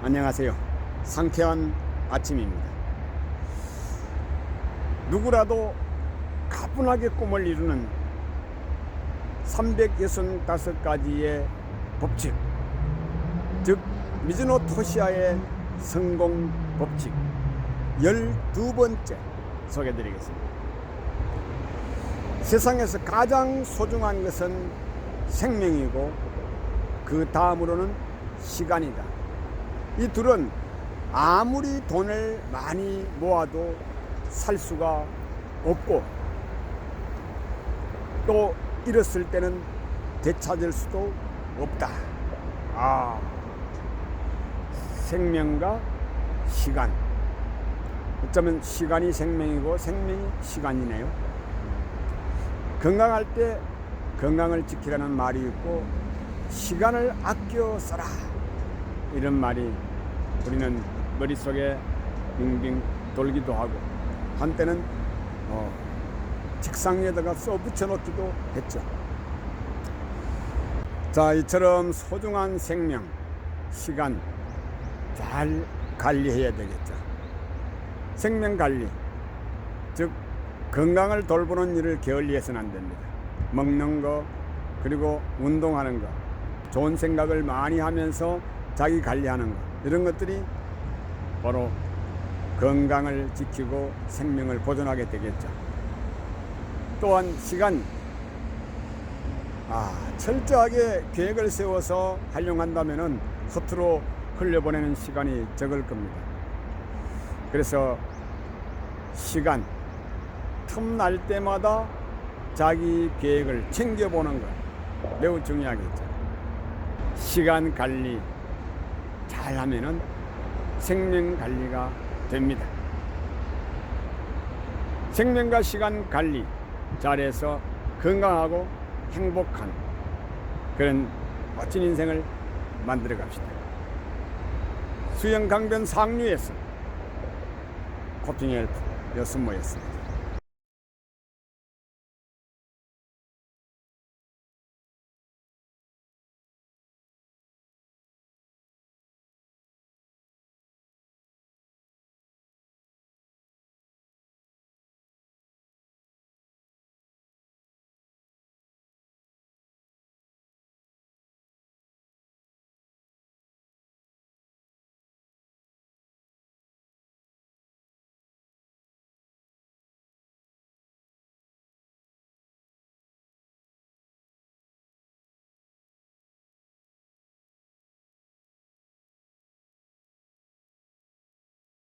안녕하세요. 상쾌한 아침입니다. 누구라도 가뿐하게 꿈을 이루는 365가지의 법칙, 즉 미즈노 토시아의 성공 법칙 12번째 소개드리겠습니다. 세상에서 가장 소중한 것은 생명이고 그 다음으로는 시간이다. 이 둘은 아무리 돈을 많이 모아도 살 수가 없고 또 잃었을 때는 되찾을 수도 없다. 아, 생명과 시간. 어쩌면 시간이 생명이고 생명이 시간이네요. 건강할 때 건강을 지키라는 말이 있고 시간을 아껴 써라 이런 말이 우리는 머릿속에 빙빙 돌기도 하고 한때는 어, 책상 위에다가 써 붙여 놓기도 했죠. 자, 이처럼 소중한 생명, 시간 잘 관리해야 되겠죠. 생명 관리, 즉 건강을 돌보는 일을 게을리해서는 안 됩니다. 먹는 거, 그리고 운동하는 거, 좋은 생각을 많이 하면서 자기 관리하는 것 이런 것들이 바로 건강을 지키고 생명을 보존하게 되겠죠. 또한 시간 아 철저하게 계획을 세워서 활용한다면은 허투루 흘려보내는 시간이 적을 겁니다. 그래서 시간 틈 날 때마다 자기 계획을 챙겨보는 것 매우 중요하겠죠. 시간 관리 잘 하면은 생명 관리가 됩니다. 생명과 시간 관리 잘해서 건강하고 행복한 그런 멋진 인생을 만들어 갑시다. 수영 강변 상류에서 코핑 헬프 여순모였습니다.